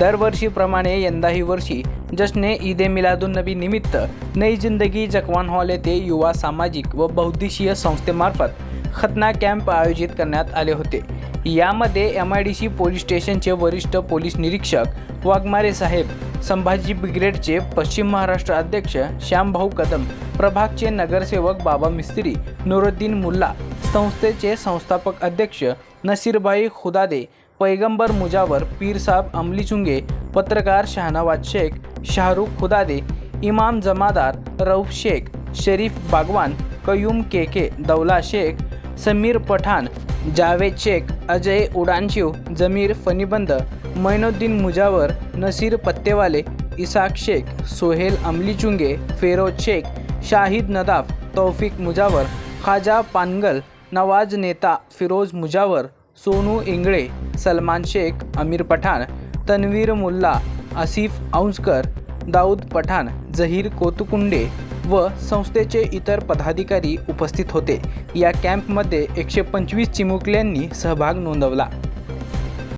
दरवर्षीप्रमाणे यंदाही वर्षी जश्ने ईद ए मिलादुन्नबी निमित्त नई जिंदगी जकवान हॉल येथे युवा सामाजिक व बौद्धिशीय संस्थेमार्फत खतना कॅम्प आयोजित करण्यात आले होते. यामध्ये M I D C police स्टेशनचे वरिष्ठ पोलीस निरीक्षक वाघमारे साहेब संभाजी ब्रिगेडचे पश्चिम महाराष्ट्र अध्यक्ष श्यामभाऊ कदम प्रभागचे नगरसेवक बाबा मिस्त्री नुरुद्दीन मुल्ला संस्थेचे संस्थापक अध्यक्ष नसीरभाई खुदादे पैगंबर मुजावर पीरसाब अमली चुंगे पत्रकार शहानवाज शेख शाहरुख खुदादे इमाम जमादार रऊफ शेख शरीफ बागवान कयूम के के दौला शेख समीर पठाण जावेद शेख अजय उडानशिव जमीर फनीबंद मैनुद्दीन मुजावर नसीर पत्तेवाले इसाक शेख सोहेल अमली चुंगे फेरोज शेख शाहिद नदाफ तौफिक मुजावर खाजा पानगल नवाज नेता फिरोज मुजावर सोनू इंगळे सलमान शेख अमीर पठाण तन्वीर मुल्ला आसिफ औंसकर दाऊद पठाण जहीर कोतुकुंडे व संस्थेचे इतर पदाधिकारी उपस्थित होते. या कॅम्पमध्ये एकशे पंचवीस चिमुकल्यांनी सहभाग नोंदवला.